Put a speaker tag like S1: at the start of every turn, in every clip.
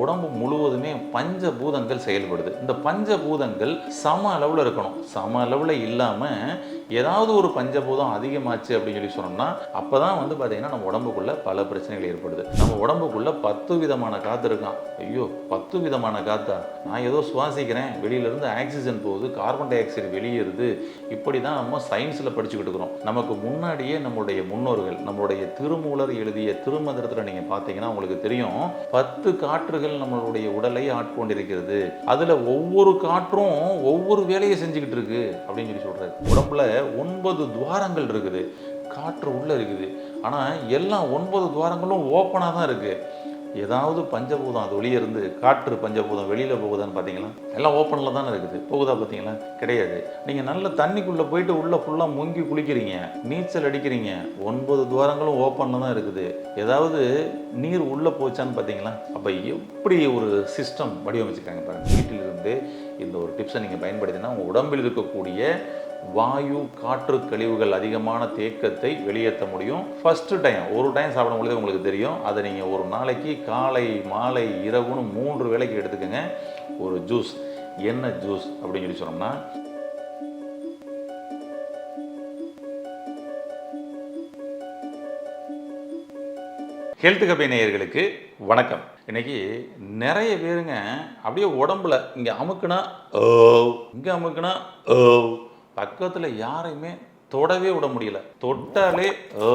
S1: உடம்பு முழுவதுமே பஞ்சபூதங்கள் செயல்படுது இந்த பஞ்சபூதங்கள் சம அளவில் இருக்கணும் சம அளவில் இல்லாமல் ஏதாவது ஒரு பஞ்சபூதம் அதிகமாச்சு அப்படின்னு சொல்லி சொன்னோம்னா அப்போ தான் வந்து பார்த்திங்கன்னா நம்ம உடம்புக்குள்ளே பல பிரச்சனைகள் ஏற்படுது நம்ம உடம்புக்குள்ளே பத்து விதமான காற்று இருக்கான் ஐயோ பத்து விதமான காற்றா நான் ஏதோ சுவாசிக்கிறேன் வெளியிலேருந்து ஆக்சிஜன் போகுது கார்பன் டை ஆக்சைடு வெளியேறுது இப்படி தான் நம்ம சயின்ஸில் படிச்சுக்கிட்டு இருக்கிறோம் நமக்கு முன்னாடியே நம்மளுடைய முன்னோர்கள் நம்மளுடைய திருமூலர் எழுதிய திருமந்திரத்தில் நீங்கள் பார்த்தீங்கன்னா உங்களுக்கு தெரியும் பத்து காற்று காற்றுகள் நம்மளுடைய உடலை ஆட்கொண்டிருக்கிறது அதுல ஒவ்வொரு காற்றும் ஒவ்வொரு வேலையை செஞ்சுக்கிட்டு இருக்கு அப்படின்னு சொல்லி சொல்றாரு உடம்புல ஒன்பது துவாரங்கள் இருக்குது காற்று உள்ள இருக்குது ஆனா எல்லா ஒன்பது துவாரங்களும் ஓப்பனாக தான் இருக்கு ஏதாவது பஞ்சபூதம் அது வெளியே இருந்து காற்று பஞ்சபூதம் வெளியில் போகுதான்னு பார்த்தீங்களா எல்லாம் ஓப்பனில் தானே இருக்குது போகுதா பார்த்தீங்களா கிடையாது நீங்கள் நல்ல தண்ணிக்குள்ளே போயிட்டு உள்ளே ஃபுல்லாக முங்கி குளிக்கிறீங்க நீச்சல் அடிக்கிறீங்க ஒன்பது துவாரங்களும் ஓப்பனில் தான் இருக்குது ஏதாவது நீர் உள்ளே போச்சான்னு பார்த்தீங்களா அப்போ எப்படி ஒரு சிஸ்டம் வடிவமைச்சிருக்காங்க பாருங்கள் வீட்டிலிருந்து இந்த ஒரு டிப்ஸை நீங்கள் பயன்படுத்தினா உங்கள் உடம்பில் இருக்கக்கூடிய வாயு காற்று கழிவுகள் அதிகமான தேக்கத்தை வெளியேற்ற முடியும் ஃபஸ்ட்டு டைம் ஒரு டைம் சாப்பிடும் பொழுது உங்களுக்கு தெரியும் அதை நீங்கள் ஒரு நாளைக்கு காலை மாலை இரவுன்னு மூன்று வேலைக்கு எடுத்துக்கோங்க ஒரு ஜூஸ் என்ன ஜூஸ் அப்படின்னு சொல்லி சொன்னோம்னா ஹெல்த் கபை நேயர்களுக்கு வணக்கம் இன்னைக்கு நிறைய பேருங்க அப்படியே உடம்புல இங்கே அமுக்குனா ஓ இங்கே அமுக்குனா ஓ பக்கத்தில் யாரையுமே தொடவே விட முடியல தொட்டாலே ஓ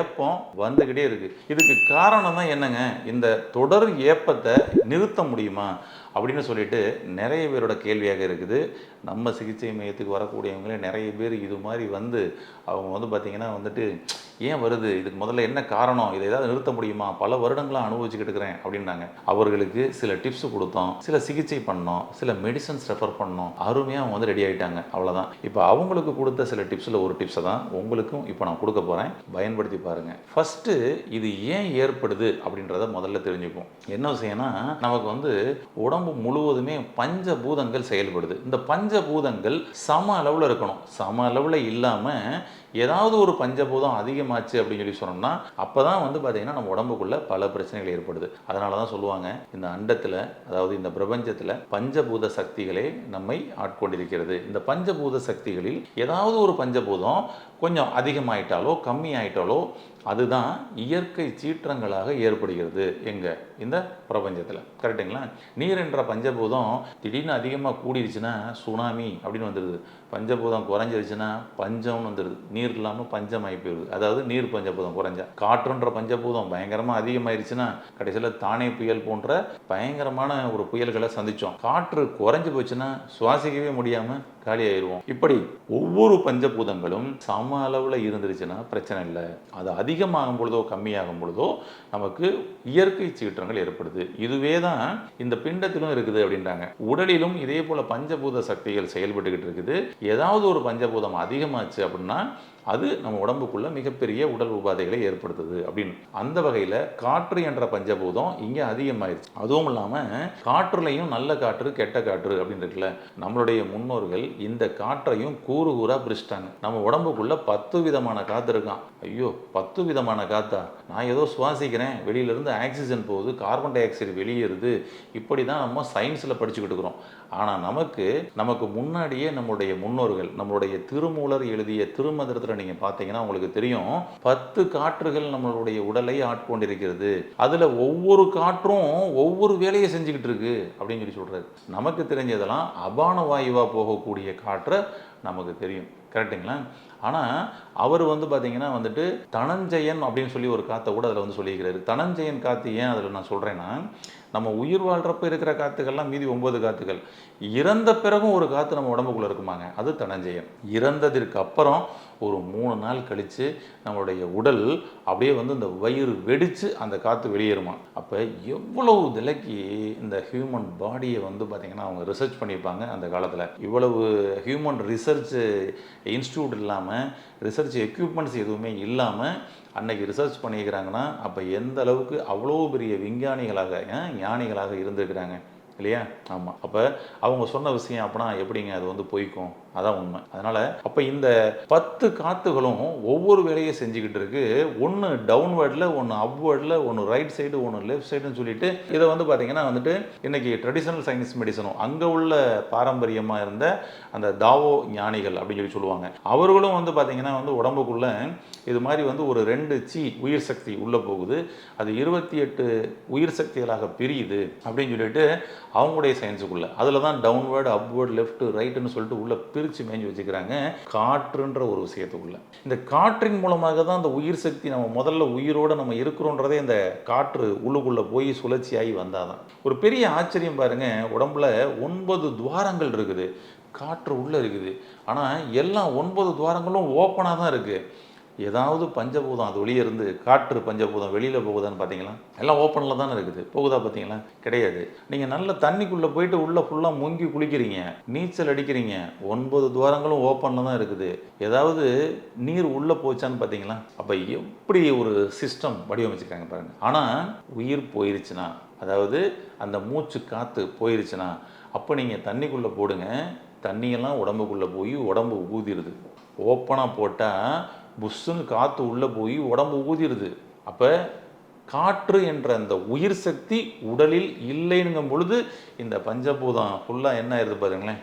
S1: ஏப்பம் வந்துக்கிட்டே இருக்கு இதுக்கு காரணம் தான் என்னங்க இந்த தொடர் ஏப்பத்தை நிறுத்த முடியுமா அப்படின்னு சொல்லிட்டு நிறைய பேரோட கேள்வியாக இருக்குது நம்ம சிகிச்சை மையத்துக்கு வரக்கூடியவங்களே நிறைய பேர் இது மாதிரி வந்து அவங்க வந்து பார்த்திங்கன்னா வந்துட்டு ஏன் வருது இதுக்கு முதல்ல என்ன காரணம் இதை ஏதாவது நிறுத்த முடியுமா பல வருடங்களாக அனுபவிச்சுக்கிட்டு இருக்கிறேன் அப்படின்னாங்க அவர்களுக்கு சில டிப்ஸ் கொடுத்தோம் சில சிகிச்சை பண்ணோம் சில மெடிசன்ஸ் ரெஃபர் பண்ணோம் அருமையாக அவங்க வந்து ரெடி ஆகிட்டாங்க அவ்வளோதான் இப்போ அவங்களுக்கு கொடுத்த சில டிப்ஸில் ஒரு டிப்ஸை தான் உங்களுக்கும் இப்போ நான் கொடுக்க போகிறேன் பயன்படுத்தி பாருங்கள் ஃபஸ்ட்டு இது ஏன் ஏற்படுது அப்படின்றத முதல்ல தெரிஞ்சுப்போம் என்ன விஷயம்னா நமக்கு வந்து உடம்பு முழுவதுமே பஞ்சபூதங்கள் செயல்படுது இந்த பஞ்சபூதங்கள் சம அளவில் இருக்கணும் சம அளவில் இல்லாமல் ஏதாவது ஒரு பஞ்சபூதம் அதிகமாச்சு அப்படின்னு சொல்லி சொன்னோம்னா அப்போ தான் வந்து பார்த்தீங்கன்னா நம்ம உடம்புக்குள்ளே பல பிரச்சனைகள் ஏற்படுது அதனால தான் சொல்லுவாங்க இந்த அண்டத்தில் அதாவது இந்த பிரபஞ்சத்தில் பஞ்சபூத சக்திகளே நம்மை ஆட்கொண்டிருக்கிறது இந்த பஞ்சபூத சக்திகளில் ஏதாவது ஒரு பஞ்சபூதம் கொஞ்சம் அதிகமாயிட்டாலோ கம்மி ஆயிட்டாலோ அதுதான் இயற்கை சீற்றங்களாக ஏற்படுகிறது எங்கே இந்த பிரபஞ்சத்தில் கரெக்டுங்களா நீர் என்ற பஞ்சபூதம் திடீர்னு அதிகமாக கூடிருச்சுன்னா சுனாமி அப்படின்னு வந்துடுது பஞ்சபூதம் குறைஞ்சிருச்சுன்னா பஞ்சம்னு வந்துடுது நீர் இல்லாமல் பஞ்சம் ஆகி அதாவது நீர் பஞ்சபூதம் குறைஞ்ச காற்றுன்ற பஞ்சபூதம் பயங்கரமாக அதிகமாயிருச்சுன்னா கடைசியில் தானே புயல் போன்ற பயங்கரமான ஒரு புயல்களை சந்தித்தோம் காற்று குறைஞ்சி போச்சுன்னா சுவாசிக்கவே முடியாமல் காலியாயிருவோம் இப்படி ஒவ்வொரு பஞ்சபூதங்களும் சம அளவில் இருந்துருச்சுன்னா பிரச்சனை இல்லை அது அதிகமாகும் பொழுதோ கம்மியாகும் பொழுதோ நமக்கு இயற்கை சீற்றங்கள் ஏற்படுது இதுவே தான் இந்த பிண்டத்திலும் இருக்குது அப்படின்றாங்க உடலிலும் இதே போல் பஞ்சபூத சக்திகள் செயல்பட்டுக்கிட்டு இருக்குது ஏதாவது ஒரு பஞ்சபூதம் அதிகமாச்சு அப்படின்னா அது நம்ம உடம்புக்குள்ளே மிகப்பெரிய உடல் உபாதைகளை ஏற்படுத்துது அப்படின்னு அந்த வகையில் காற்று என்ற பஞ்சபூதம் இங்கே அதிகமாயிருச்சு அதுவும் இல்லாமல் காற்றுலையும் நல்ல காற்று கெட்ட காற்று அப்படின்னு இருக்குல்ல நம்மளுடைய முன்னோர்கள் இந்த காற்றையும் கூறு கூறாக பிரிச்சிட்டாங்க நம்ம உடம்புக்குள்ளே பத்து விதமான காற்று இருக்கான் ஐயோ பத்து விதமான காத்தா நான் ஏதோ சுவாசிக்கிறேன் வெளியிலேருந்து ஆக்சிஜன் போகுது கார்பன் டை ஆக்சைடு வெளியேறுது இப்படி தான் நம்ம சயின்ஸில் படிச்சுக்கிட்டு இருக்கிறோம் ஆனால் நமக்கு நமக்கு முன்னாடியே நம்மளுடைய முன்னோர்கள் நம்மளுடைய திருமூலர் எழுதிய திருமந்திரத்தில் நீங்கள் பார்த்தீங்கன்னா உங்களுக்கு தெரியும் பத்து காற்றுகள் நம்மளுடைய உடலை ஆட்கொண்டிருக்கிறது அதில் ஒவ்வொரு காற்றும் ஒவ்வொரு வேலையை செஞ்சுக்கிட்டு இருக்கு அப்படின்னு சொல்லி சொல்கிறாரு நமக்கு தெரிஞ்சதெல்லாம் அபான வாயுவாக போகக்கூடிய காற்றை நமக்கு தெரியும் கரெக்டுங்களா ஆனால் அவர் வந்து பார்த்தீங்கன்னா வந்துட்டு தனஞ்சயன் அப்படின்னு சொல்லி ஒரு காற்றை கூட அதில் வந்து சொல்லியிருக்கிறாரு தனஞ்சயன் காற்று ஏன் அதில் நான் சொல்கிறேன்னா நம்ம உயிர் வாழ்கிறப்ப இருக்கிற காற்றுகள்லாம் மீதி ஒம்பது காத்துகள் இறந்த பிறகும் ஒரு காற்று நம்ம உடம்புக்குள்ளே இருக்குமாங்க அது தனஞ்சயன் இறந்ததற்கு அப்புறம் ஒரு மூணு நாள் கழித்து நம்மளுடைய உடல் அப்படியே வந்து இந்த வயிறு வெடித்து அந்த காற்று வெளியேறுமா அப்போ எவ்வளவு விலைக்கு இந்த ஹியூமன் பாடியை வந்து பார்த்திங்கன்னா அவங்க ரிசர்ச் பண்ணியிருப்பாங்க அந்த காலத்தில் இவ்வளவு ஹியூமன் ரிசர்ச் இன்ஸ்டியூட் இல்லாமல் இல்லாமல் ரிசர்ச் எக்யூப்மெண்ட்ஸ் எதுவுமே இல்லாமல் அன்னைக்கு ரிசர்ச் பண்ணியிருக்கிறாங்கன்னா அப்போ எந்த அளவுக்கு அவ்வளோ பெரிய விஞ்ஞானிகளாக ஞானிகளாக இருந்திருக்கிறாங்க இல்லையா ஆமாம் அப்போ அவங்க சொன்ன விஷயம் அப்படின்னா எப்படிங்க அது வந்து போய்க்கும் அதான் உண்மை அதனால் அப்போ இந்த பத்து காத்துகளும் ஒவ்வொரு வேலையை செஞ்சுக்கிட்டு இருக்கு ஒன்று டவுன்வேர்டில் ஒன்று அப்வேர்டில் ஒன்று ரைட் சைடு ஒன்று லெஃப்ட் சைடுன்னு சொல்லிட்டு இதை வந்து பார்த்தீங்கன்னா வந்துட்டு இன்றைக்கி ட்ரெடிஷ்னல் சயின்ஸ் மெடிசனும் அங்கே உள்ள பாரம்பரியமாக இருந்த அந்த தாவோ ஞானிகள் அப்படின்னு சொல்லி சொல்லுவாங்க அவர்களும் வந்து பார்த்தீங்கன்னா வந்து உடம்புக்குள்ளே இது மாதிரி வந்து ஒரு ரெண்டு சி உயிர் சக்தி உள்ளே போகுது அது இருபத்தி எட்டு உயிர் சக்திகளாக பிரியுது அப்படின்னு சொல்லிட்டு அவங்களுடைய சயின்ஸுக்குள்ளே அதில் தான் டவுன்வேர்டு அப்வேர்டு லெஃப்ட்டு ரைட்டுன்னு சொல்லிட்டு உள்ள பிரி பெருச்சு மேய்ஞ்சி வச்சுக்கிறாங்க காற்றுன்ற ஒரு விஷயத்துக்குள்ள இந்த காற்றின் மூலமாக தான் அந்த உயிர் சக்தி நம்ம முதல்ல உயிரோடு நம்ம இருக்கிறோன்றதே இந்த காற்று உள்ளுக்குள்ளே போய் சுழற்சியாகி வந்தால் தான் ஒரு பெரிய ஆச்சரியம் பாருங்கள் உடம்புல ஒன்பது துவாரங்கள் இருக்குது காற்று உள்ளே இருக்குது ஆனால் எல்லா ஒன்பது துவாரங்களும் ஓப்பனாக தான் இருக்குது ஏதாவது பஞ்சபூதம் அது வெளியே இருந்து காற்று பஞ்சபூதம் வெளியில் போகுதான்னு பார்த்தீங்களா எல்லாம் ஓப்பனில் தானே இருக்குது போகுதா பார்த்தீங்களா கிடையாது நீங்கள் நல்ல தண்ணிக்குள்ளே போயிட்டு உள்ளே ஃபுல்லாக முங்கி குளிக்கிறீங்க நீச்சல் அடிக்கிறீங்க ஒன்பது துவாரங்களும் ஓப்பனில் தான் இருக்குது ஏதாவது நீர் உள்ளே போச்சான்னு பார்த்தீங்களா அப்போ எப்படி ஒரு சிஸ்டம் வடிவமைச்சிருக்காங்க பாருங்கள் ஆனால் உயிர் போயிருச்சுன்னா அதாவது அந்த மூச்சு காற்று போயிருச்சுன்னா அப்போ நீங்கள் தண்ணிக்குள்ளே போடுங்க தண்ணியெல்லாம் உடம்புக்குள்ளே போய் உடம்பு ஊதிடுது ஓப்பனாக போட்டால் புஷ்ஷுன்னு காற்று உள்ளே போய் உடம்பு ஊதிடுது அப்போ காற்று என்ற அந்த உயிர் சக்தி உடலில் இல்லைனுங்கும் பொழுது இந்த பஞ்சபூதம் ஃபுல்லாக என்ன ஆயிடுது பாருங்களேன்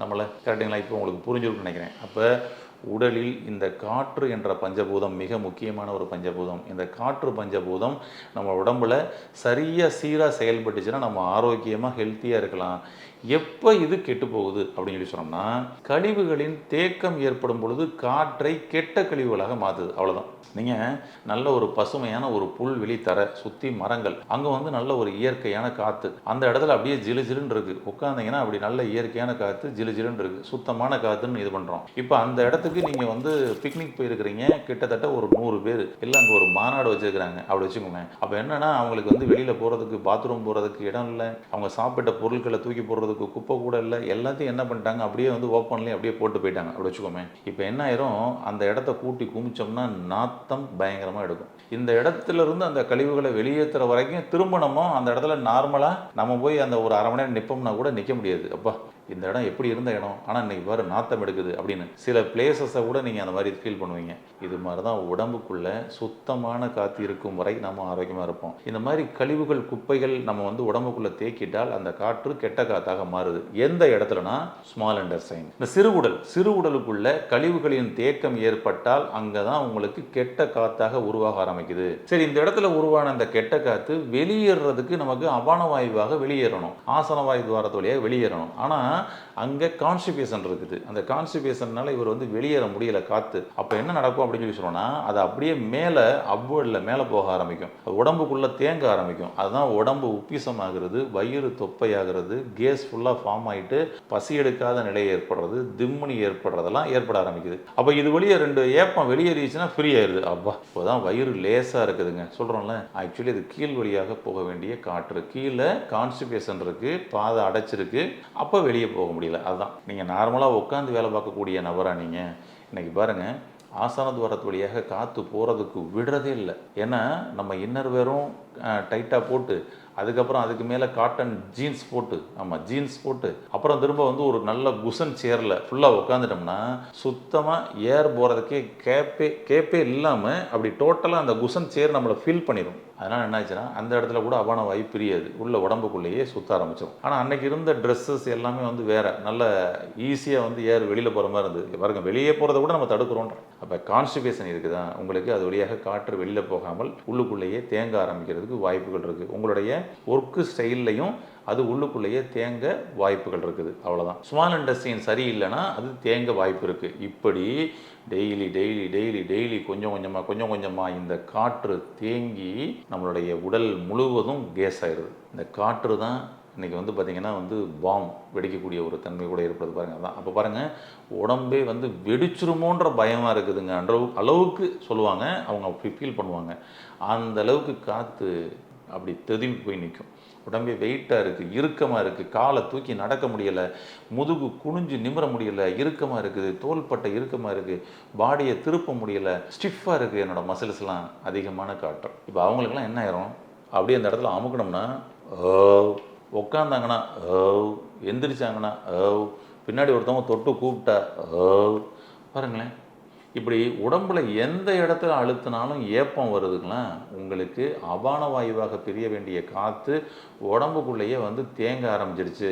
S1: நம்மளை கரெக்டுங்களா இப்போ உங்களுக்கு புரிஞ்சிருக்குன்னு நினைக்கிறேன் அப்போ உடலில் இந்த காற்று என்ற பஞ்சபூதம் மிக முக்கியமான ஒரு பஞ்சபூதம் இந்த காற்று பஞ்சபூதம் நம்ம உடம்புல சரியாக சீராக செயல்பட்டுச்சுன்னா நம்ம ஆரோக்கியமாக ஹெல்த்தியாக இருக்கலாம் எப்போ இது கெட்டு போகுது அப்படின்னு சொல்லி சொன்னோம்னா கழிவுகளின் தேக்கம் ஏற்படும் பொழுது காற்றை கெட்ட கழிவுகளாக மாற்றுது அவ்வளோதான் நீங்கள் நல்ல ஒரு பசுமையான ஒரு புல்வெளி தர சுற்றி மரங்கள் அங்கே வந்து நல்ல ஒரு இயற்கையான காற்று அந்த இடத்துல அப்படியே ஜிலு ஜிலுன்னு இருக்குது உட்காந்திங்கன்னா அப்படி நல்ல இயற்கையான காற்று ஜிலு ஜிலுன்னு இருக்குது சுத்தமான காற்றுன்னு இது பண்ணுறோம் இப்போ அந்த இடத்துக்கு நீங்கள் வந்து பிக்னிக் போயிருக்கிறீங்க கிட்டத்தட்ட ஒரு நூறு பேர் இல்லை அங்கே ஒரு மாநாடு வச்சுருக்கிறாங்க அப்படி வச்சுக்கோங்க அப்போ என்னென்னா அவங்களுக்கு வந்து வெளியில் போகிறதுக்கு பாத்ரூம் போகிறதுக்கு இடம் இல்லை அவங்க சாப்பிட்ட பொருட்களை தூக்கி போடுறது போகிறதுக்கு குப்பை கூட இல்லை எல்லாத்தையும் என்ன பண்ணிட்டாங்க அப்படியே வந்து ஓப்பன்லேயும் அப்படியே போட்டு போயிட்டாங்க அப்படி வச்சுக்கோமே இப்போ என்ன ஆயிரும் அந்த இடத்த கூட்டி குமிச்சோம்னா நாத்தம் பயங்கரமாக எடுக்கும் இந்த இடத்துல இருந்து அந்த கழிவுகளை வெளியேற்றுற வரைக்கும் திரும்ப நம்ம அந்த இடத்துல நார்மலாக நம்ம போய் அந்த ஒரு அரை மணி நேரம் நிற்போம்னா கூட நிற்க முடியாது அப்பா இந்த இடம் எப்படி இருந்த இடம் ஆனால் இன்னைக்கு வேறு நாத்தம் எடுக்குது அப்படின்னு சில பிளேசஸை கூட நீங்கள் அந்த மாதிரி ஃபீல் பண்ணுவீங்க இது மாதிரி தான் உடம்புக்குள்ளே சுத்தமான காற்று இருக்கும் வரை நம்ம ஆரோக்கியமாக இருப்போம் இந்த மாதிரி கழிவுகள் குப்பைகள் நம்ம வந்து உடம்புக்குள்ளே தேக்கிட்டால் அந்த காற்று கெட்ட காத்தாக மாறுது எந்த இடத்துலனா ஸ்மால் சைன் இந்த சிறு உடல் சிறு உடலுக்குள்ள கழிவுகளின் தேக்கம் ஏற்பட்டால் அங்கே தான் உங்களுக்கு கெட்ட காத்தாக உருவாக ஆரம்பிக்குது சரி இந்த இடத்துல உருவான அந்த கெட்ட காற்று வெளியேறதுக்கு நமக்கு அபான வாயுவாக வெளியேறணும் ஆசன வாயு துவாரத்து வழியாக வெளியேறணும் ஆனால் ஆனால் அங்கே கான்ஸ்டிபேஷன் இருக்குது அந்த கான்ஸ்டிபியூஷன்னால இவர் வந்து வெளியேற முடியல காற்று அப்போ என்ன நடக்கும் அப்படின்னு சொல்லி சொன்னோம்னா அது அப்படியே மேலே அப்வேர்டில் மேலே போக ஆரம்பிக்கும் உடம்புக்குள்ளே தேங்க ஆரம்பிக்கும் அதுதான் உடம்பு உப்பிசமாகிறது வயிறு தொப்பையாகிறது கேஸ் ஃபுல்லாக ஃபார்ம் ஆகிட்டு பசி எடுக்காத நிலை ஏற்படுறது திம்முனி ஏற்படுறதெல்லாம் ஏற்பட ஆரம்பிக்குது அப்போ இது வெளியே ரெண்டு ஏப்பம் வெளியேறிச்சுன்னா ஃப்ரீ ஆயிடுது அப்பா இப்போ தான் வயிறு லேசாக இருக்குதுங்க சொல்கிறோம்ல ஆக்சுவலி இது கீழ் வழியாக போக வேண்டிய காற்று கீழே கான்ஸ்டிபேஷன் இருக்குது பாதை அடைச்சிருக்கு அப்போ வெளியே வெளியே போக முடியல அதுதான் நீங்கள் நார்மலாக உட்காந்து வேலை பார்க்கக்கூடிய நபராக நீங்கள் இன்றைக்கி பாருங்கள் ஆசான துவாரத்து வழியாக காற்று போகிறதுக்கு விடுறதே இல்லை ஏன்னா நம்ம இன்னர் வேறும் டைட்டாக போட்டு அதுக்கப்புறம் அதுக்கு மேலே காட்டன் ஜீன்ஸ் போட்டு ஆமாம் ஜீன்ஸ் போட்டு அப்புறம் திரும்ப வந்து ஒரு நல்ல குசன் சேரில் ஃபுல்லாக உட்காந்துட்டோம்னா சுத்தமாக ஏர் போகிறதுக்கே கேப்பே கேப்பே இல்லாமல் அப்படி டோட்டலாக அந்த குசன் சேர் நம்மளை ஃபீல் பண்ணிடும் அதனால் என்ன ஆச்சுன்னா அந்த இடத்துல கூட அபான வாயு பிரியாது உள்ள உடம்புக்குள்ளேயே சுத்த ஆரம்பிச்சோம் ஆனால் அன்றைக்கி இருந்த ட்ரெஸ்ஸஸ் எல்லாமே வந்து வேறு நல்ல ஈஸியாக வந்து ஏர் வெளியில் போகிற மாதிரி இருந்தது பாருங்க வெளியே போகிறத கூட நம்ம தடுக்கிறோன்ற அப்போ கான்ஸ்டிபேஷன் இருக்குது தான் உங்களுக்கு அது வழியாக காற்று வெளியில் போகாமல் உள்ளுக்குள்ளேயே தேங்க ஆரம்பிக்கிறதுக்கு வாய்ப்புகள் இருக்குது உங்களுடைய ஒர்க்கு ஸ்டைல்லையும் அது உள்ளுக்குள்ளேயே தேங்க வாய்ப்புகள் இருக்குது அவ்வளோதான் ஸ்மால் இண்டஸ்ட்ரியின் சரியில்லைன்னா அது தேங்க வாய்ப்பு இருக்குது இப்படி டெய்லி டெய்லி டெய்லி டெய்லி கொஞ்சம் கொஞ்சமாக கொஞ்சம் கொஞ்சமாக இந்த காற்று தேங்கி நம்மளுடைய உடல் முழுவதும் கேஸ் ஆயிடுது இந்த காற்று தான் இன்றைக்கி வந்து பார்த்திங்கன்னா வந்து பாம் வெடிக்கக்கூடிய ஒரு தன்மை கூட ஏற்படுது பாருங்கள் அதான் அப்போ பாருங்கள் உடம்பே வந்து வெடிச்சிருமோன்ற பயமாக இருக்குதுங்க அளவு அளவுக்கு சொல்லுவாங்க அவங்க அப்படி ஃபீல் பண்ணுவாங்க அந்த அளவுக்கு காற்று அப்படி தெதும்பி போய் நிற்கும் உடம்பே வெயிட்டாக இருக்குது இறுக்கமாக இருக்குது காலை தூக்கி நடக்க முடியலை முதுகு குனிஞ்சு நிமிர முடியலை இறுக்கமாக இருக்குது தோள்பட்டை இறுக்கமாக இருக்குது பாடியை திருப்ப முடியலை ஸ்டிஃபாக இருக்குது என்னோடய மசில்ஸ்லாம் அதிகமான காட்டுறோம் இப்போ அவங்களுக்குலாம் என்ன ஆயிரும் அப்படியே அந்த இடத்துல அமுக்கணும்னா உட்காந்தாங்கன்னா எந்திரிச்சாங்கன்னா பின்னாடி ஒருத்தவங்க தொட்டு கூப்பிட்டா பாருங்களேன் இப்படி உடம்பில் எந்த இடத்துல அழுத்தினாலும் ஏப்பம் வருதுங்களேன் உங்களுக்கு அபான வாயுவாக பிரிய வேண்டிய காற்று உடம்புக்குள்ளேயே வந்து தேங்க ஆரம்பிச்சிருச்சு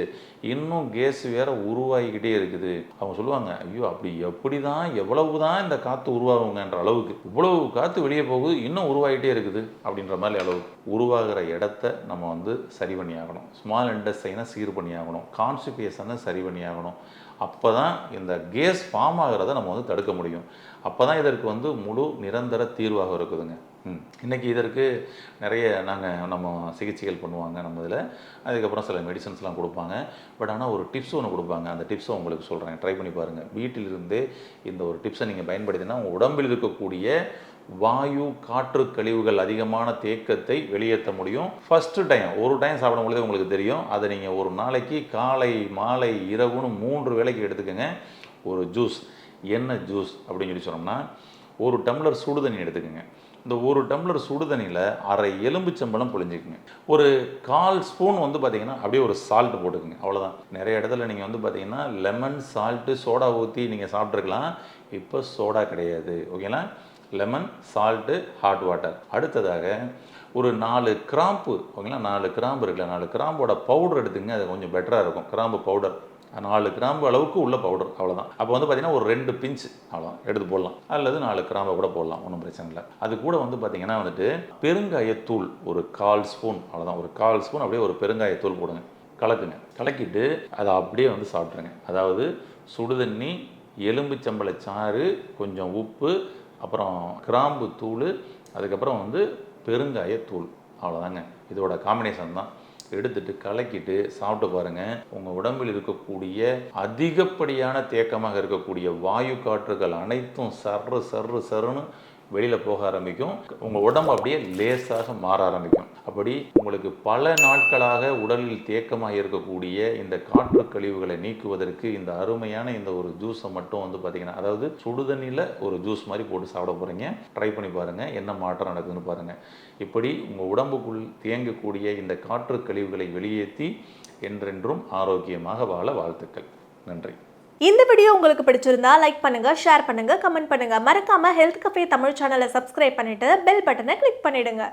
S1: இன்னும் கேஸ் வேற உருவாகிக்கிட்டே இருக்குது அவங்க சொல்லுவாங்க ஐயோ அப்படி எப்படி தான் எவ்வளவு தான் இந்த காற்று உருவாகுங்கன்ற அளவுக்கு இவ்வளவு காற்று வெளியே போகுது இன்னும் உருவாகிட்டே இருக்குது அப்படின்ற மாதிரி அளவு உருவாகிற இடத்த நம்ம வந்து சரி பண்ணி ஆகணும் ஸ்மால் இண்டஸ்ட்ரைனா சீர் பண்ணி ஆகணும் கான்ஸ்டிபேஷனை சரி பண்ணி ஆகணும் அப்போ தான் இந்த கேஸ் ஃபார்ம் ஆகிறத நம்ம வந்து தடுக்க முடியும் அப்போ தான் இதற்கு வந்து முழு நிரந்தர தீர்வாக இருக்குதுங்க இன்றைக்கி இதற்கு நிறைய நாங்கள் நம்ம சிகிச்சைகள் பண்ணுவாங்க நம்ம இதில் அதுக்கப்புறம் சில மெடிசன்ஸ்லாம் கொடுப்பாங்க பட் ஆனால் ஒரு டிப்ஸ் ஒன்று கொடுப்பாங்க அந்த டிப்ஸை உங்களுக்கு சொல்கிறேன் ட்ரை பண்ணி பாருங்கள் வீட்டிலிருந்தே இந்த ஒரு டிப்ஸை நீங்கள் பயன்படுத்தினா உங்கள் உடம்பில் இருக்கக்கூடிய வாயு காற்று கழிவுகள் அதிகமான தேக்கத்தை வெளியேற்ற முடியும் ஃபஸ்ட்டு டைம் ஒரு டைம் சாப்பிடும் பொழுது உங்களுக்கு தெரியும் அதை நீங்கள் ஒரு நாளைக்கு காலை மாலை இரவுன்னு மூன்று வேலைக்கு எடுத்துக்கோங்க ஒரு ஜூஸ் என்ன ஜூஸ் அப்படின்னு சொல்லி சொன்னோம்னா ஒரு டம்ளர் சுடு தண்ணி எடுத்துக்கோங்க இந்த ஒரு டம்ளர் சுடு தண்ணியில் அரை சம்பளம் பொழிஞ்சிக்குங்க ஒரு கால் ஸ்பூன் வந்து பார்த்தீங்கன்னா அப்படியே ஒரு சால்ட்டு போட்டுக்குங்க அவ்வளோதான் நிறைய இடத்துல நீங்கள் வந்து பார்த்திங்கன்னா லெமன் சால்ட்டு சோடா ஊற்றி நீங்கள் சாப்பிட்ருக்கலாம் இப்போ சோடா கிடையாது ஓகேங்களா லெமன் சால்ட்டு ஹாட் வாட்டர் அடுத்ததாக ஒரு நாலு கிராம்பு ஓகேங்களா நாலு கிராம்பு இருக்குல்ல நாலு கிராம்போட பவுடர் எடுத்துங்க அது கொஞ்சம் பெட்டராக இருக்கும் கிராம்பு பவுடர் நாலு கிராம்பு அளவுக்கு உள்ள பவுடர் அவ்வளோதான் அப்போ வந்து பார்த்திங்கன்னா ஒரு ரெண்டு பிஞ்ச் அவ்வளோ எடுத்து போடலாம் அல்லது நாலு கிராம்பை கூட போடலாம் ஒன்றும் பிரச்சனை இல்லை அது கூட வந்து பார்த்திங்கன்னா வந்துட்டு பெருங்காயத்தூள் ஒரு கால் ஸ்பூன் அவ்வளோதான் ஒரு கால் ஸ்பூன் அப்படியே ஒரு பெருங்காயத்தூள் போடுங்க கலக்குங்க கலக்கிட்டு அதை அப்படியே வந்து சாப்பிட்ருங்க அதாவது சுடுதண்ணி எலும்புச்சம்பளை சாறு கொஞ்சம் உப்பு அப்புறம் கிராம்பு தூள் அதுக்கப்புறம் வந்து பெருங்காயத்தூள் அவ்வளோதாங்க இதோட காம்பினேஷன் தான் எடுத்துட்டு கலக்கிட்டு சாப்பிட்டு பாருங்கள் உங்கள் உடம்பில் இருக்கக்கூடிய அதிகப்படியான தேக்கமாக இருக்கக்கூடிய வாயு காற்றுகள் அனைத்தும் சர்ரு சர்ரு சருன்னு வெளியில் போக ஆரம்பிக்கும் உங்கள் உடம்பு அப்படியே லேசாக மாற ஆரம்பிக்கும் அப்படி உங்களுக்கு பல நாட்களாக உடலில் தேக்கமாக இருக்கக்கூடிய இந்த காற்று கழிவுகளை நீக்குவதற்கு இந்த அருமையான இந்த ஒரு ஜூஸை மட்டும் வந்து பார்த்தீங்கன்னா அதாவது சுடுதண்ணியில் ஒரு ஜூஸ் மாதிரி போட்டு சாப்பிட போகிறீங்க ட்ரை பண்ணி பாருங்கள் என்ன மாற்றம் நடக்குதுன்னு பாருங்கள் இப்படி உங்கள் உடம்புக்குள் தேங்கக்கூடிய இந்த காற்று கழிவுகளை வெளியேற்றி என்றென்றும் ஆரோக்கியமாக வாழ வாழ்த்துக்கள் நன்றி இந்த வீடியோ உங்களுக்கு பிடிச்சிருந்தா லைக் பண்ணுங்க ஷேர் பண்ணுங்க கமெண்ட் பண்ணுங்க மறக்காம ஹெல்த் கஃபே தமிழ் சேனலை சப்ஸ்கிரைப் பண்ணிட்டு பெல் பட்டனை கிளிக் பண்ணிடுங்க